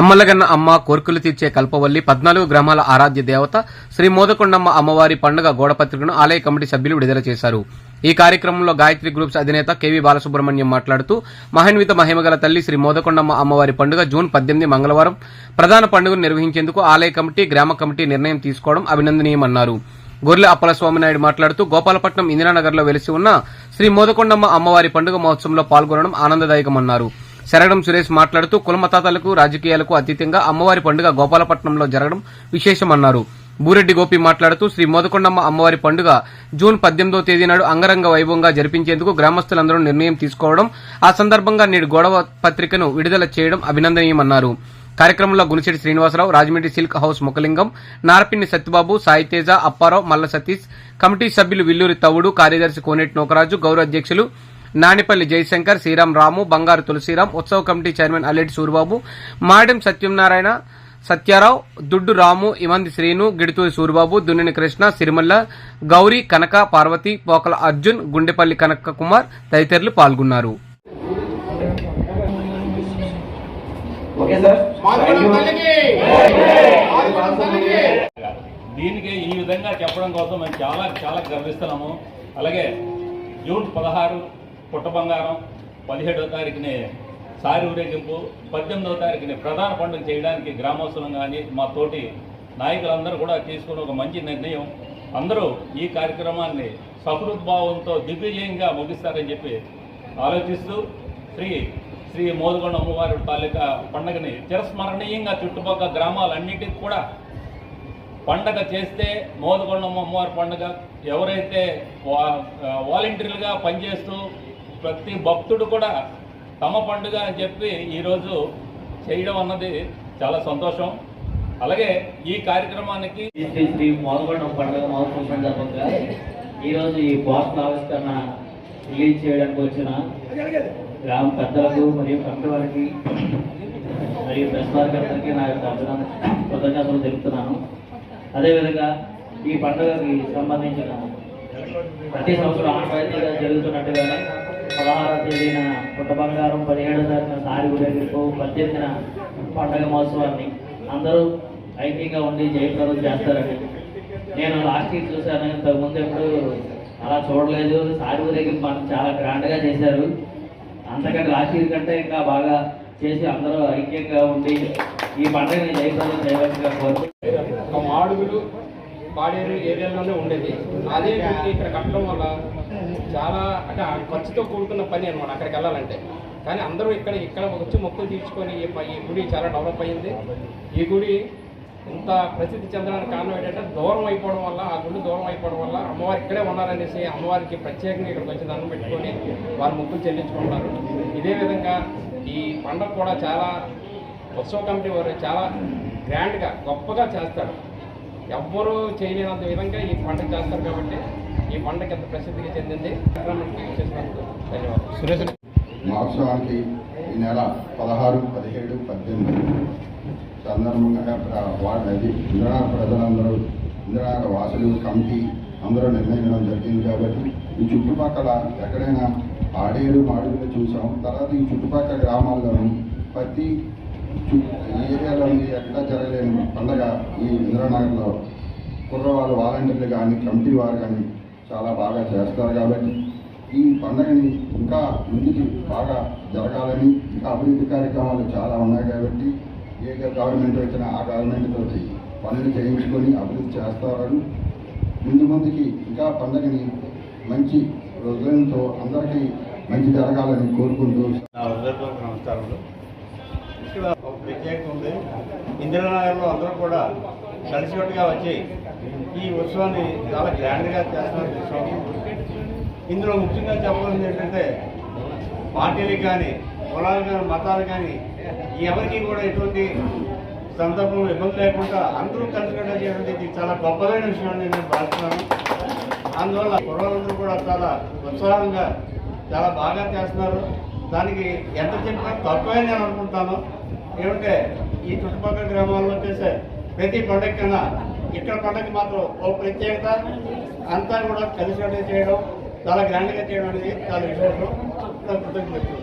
అమ్మలగన్న అమ్మ కోర్కులు తీర్చే కల్పవల్లి పద్నాలుగు గ్రామాల ఆరాధ్య దేవత శ్రీ మోదకొండమ్మ అమ్మవారి పండుగ గోడపత్రికను ఆలయ కమిటీ సభ్యులు విడుదల చేశారు. ఈ కార్యక్రమంలో గాయత్రి గ్రూప్స్ అధినేత కెవి బాలసుబ్రహ్మణ్యం మాట్లాడుతూ మహాన్విత మహిమగల తల్లి శ్రీ మోదకొండమ్మ అమ్మవారి పండుగ జూన్ పద్దెనిమిది మంగళవారం ప్రధాన పండుగను నిర్వహించేందుకు ఆలయ కమిటీ గ్రామ కమిటీ నిర్ణయం తీసుకోవడం అభినందనీయమన్నారు. గొర్రెల అప్పల స్వామినాయుడు మాట్లాడుతూ గోపాలపట్నం ఇందిరానగర్లో వెలిసి ఉన్న శ్రీ మోదకొండమ్మ అమ్మవారి పండుగ మహోత్సవంలో పాల్గొనడం ఆనందదాయకమన్నారు. శరగడం సురేష్ మాట్లాడుతూ కులమతాతలకు రాజకీయాలకు అతీతంగా అమ్మవారి పండుగ గోపాలపట్నంలో జరగడం విశేషమన్నారు. బూరెడ్డి గోపి మాట్లాడుతూ శ్రీ మోదకొండమ్మ అమ్మవారి పండుగ జూన్ పద్దెనిమిదో తేదీ నాడు అంగరంగ వైభవంగా జరిపించేందుకు గ్రామస్తులందరూ నిర్ణయం తీసుకోవడం ఆ సందర్భంగా నేడు గొడవ పత్రికను విడుదల చేయడం అభినందనీయమన్నారు. కార్యక్రమంలో Gunisetti Srinivasarao Rajahmundry silk house Mukhalingam Narapinni Satyababu Saiteja Apparao Malla Satish committee సభ్యులు విల్లూరి తవుడు కార్యదర్శి కోనేటి నోకరాజు గౌరవ అధ్యక్షులు నానిపల్లి జయశంకర్ శ్రీరామ్ రాము బంగారు తులసిరాం ఉత్సవ కమిటీ చైర్మన్ అల్లెటి సూరిబాబు మాడెం సత్యనారాయణ సత్యారావు దుడ్డు రాము ఇమంది శ్రీను గిడుతూరి సూరిబాబు దున్నిని కృష్ణ సిరిమల్ల గౌరీ కనక పార్వతి పోకల అర్జున్ గుండెపల్లి కనక కుమార్ తదితరులు పాల్గొన్నారు. దీనికి ఈ విధంగా చెప్పడం కోసం మేము చాలా చాలా గర్విస్తున్నాము. అలాగే జూన్ పదహారు పుట్ట బంగారం పదిహేడవ తారీఖుని సారి ఊరేగింపు పద్దెనిమిదవ తారీఖుని ప్రధాన పండుగ చేయడానికి గ్రామోత్సవం కానీ మా తోటి నాయకులందరూ కూడా తీసుకున్న ఒక మంచి నిర్ణయం. అందరూ ఈ కార్యక్రమాన్ని సహృద్భావంతో దిగ్విజయంగా ముగిస్తారని చెప్పి ఆలోచిస్తూ శ్రీ శ్రీ మోదుగొండ అమ్మవారి తాలూకా పండుగని చిరస్మరణీయంగా చుట్టుపక్కల గ్రామాలన్నింటికి కూడా పండగ చేస్తే మోదకొండమ్మ అమ్మవారి పండుగ. ఎవరైతే వా వాలంటీర్లుగా పనిచేస్తూ ప్రతి భక్తుడు కూడా తమ పండుగ అని చెప్పి ఈరోజు చేయడం అన్నది చాలా సంతోషం. అలాగే ఈ కార్యక్రమానికి శ్రీ శ్రీ పండుగ మహోత్సవం సందర్భంగా ఈరోజు ఈ పోస్టల్ ఆవిష్కరణ రిలీజ్ చేయడానికి వచ్చిన గ్రామ పెద్దలకు మరియు కమిటీ వారికి మరియు ప్రెస్ వారికి అందరికీ నా యొక్క అభినందన కృతజ్ఞతలు తెలుపుతున్నాను. అదేవిధంగా ఈ పండుగకి సంబంధించిన ప్రతి సంవత్సరం ఆనవాయితీగా జరుగుతున్నట్టుగానే పదహారవ తేదీన పుట్ట బంగారం పదిహేడవ తారీఖున సారి ఊరేగింపు పద్దెనిమిదిన పండగ మహోత్సవాన్ని అందరూ ఐక్యంగా ఉండి జయప్రదం చేస్తారండి. నేను లాస్ట్ ఇయర్ చూశాను ఇంతకుముందు ఎప్పుడు అలా చూడలేదు. సారి ఊరేగింపు మనం చాలా గ్రాండ్గా చేశారు. అంతకంటే లాస్ట్ ఇయర్ కంటే ఇంకా బాగా చేసి అందరూ ఐక్యంగా ఉండి ఈ పండుగని జయప్రదం చేయవలసిగా కోరుతూ పాడేరు ఏరియాలోనే ఉండేది. అదే ఇక్కడ కట్టడం వల్ల చాలా అంటే ఖర్చుతో కూడుకున్న పని అనమాట అక్కడికి వెళ్ళాలంటే. కానీ అందరూ ఇక్కడ ఇక్కడ వచ్చి మొక్కులు తీర్చుకొని ఈ గుడి చాలా డెవలప్ అయింది ఈ గుడి ఇంత ప్రసిద్ధి చెందడానికి కారణం ఏంటంటే దూరం అయిపోవడం వల్ల ఆ గుడి దూరం అయిపోవడం వల్ల అమ్మవారు ఇక్కడే ఉన్నారనేసి అమ్మవారికి ప్రత్యేకంగా ఇక్కడికి వచ్చి దండం పెట్టుకొని వారు మొక్కులు చెల్లించుకుంటారు. ఇదే విధంగా ఈ పండుగ కూడా చాలా ఉత్సవ కమిటీ వారు చాలా గ్రాండ్గా గొప్పగా చేస్తారు. ఎవ్వరూ చేయలేనంత విధంగా ఈ పండుగ చేస్తారు కాబట్టి ఈ పండుగ ఎంత ప్రసిద్ధికి చెందింది. ధన్యవాదాలు మహోత్సవానికి ఈ నెల పదహారు పదిహేడు పద్దెనిమిది సందర్భంగా వాళ్ళ అది ఇంద్రనాథ ప్రజలందరూ ఇంద్రనాథ వాసులు కమిటీ అందరూ నిర్ణయించడం జరిగింది కాబట్టి ఈ చుట్టుపక్కల ఎక్కడైనా ఆడేరు మాడేరు చూసాం. తర్వాత ఈ చుట్టుపక్కల గ్రామాల్లోనూ ప్రతి ఈ ఏరియాలోని ఎట్లా జరగలేని పండగ ఈ ఇంద్రనగర్లో కుర్రవాళ్ళు వాలంటీర్లు కానీ కమిటీ వారు కానీ చాలా బాగా చేస్తారు కాబట్టి ఈ పండగని ఇంకా ముందుకు బాగా జరగాలని ఇంకా అభివృద్ధి కార్యక్రమాలు చాలా ఉన్నాయి కాబట్టి ఏ గవర్నమెంట్ వచ్చినా ఆ గవర్నమెంట్ తోటి పనులు చేయించుకొని అభివృద్ధి చేస్తారని ముందు ముందుకి ఇంకా పండగని మంచి రోజులతో అందరికీ మంచి జరగాలని కోరుకుంటూ నా నమస్కారములు. ఇక్కడ ఒక ప్రత్యేకత ఉంది. ఇందిరానగర్లో అందరూ కూడా కలిసికట్టుగా వచ్చి ఈ ఉత్సవాన్ని చాలా గ్రాండ్గా చేస్తున్నారు ఉత్సవం ఇందులో ముఖ్యంగా చెప్పాల్సింది ఏంటంటే పార్టీలకు కానీ కులాలు కానీ మతాలు కానీ ఎవరికి కూడా ఎటువంటి సందర్భంలో ఇబ్బంది లేకుండా అందరూ కలిసికట్టుగా చేయడం ఇది చాలా గొప్పదైన విషయం నేను భావిస్తున్నాను. అందువల్ల కుర్రాళ్ళందరూ కూడా చాలా ఉత్సాహంగా చాలా బాగా చేస్తున్నారు. దానికి ఎంత చెప్పినా తక్కువే నేను అనుకుంటాను. ఏమంటే ఈ చుట్టుపక్కల గ్రామాల్లో చేసే ప్రతి పండగ కన్నా ఇక్కడ పండగ మాత్రం ఓ ప్రత్యేకత. అంతా కూడా కలిసి చేయడం చాలా గ్రాండ్గా చేయడం అనేది చాలా విశేషం. కృతజ్ఞతలు.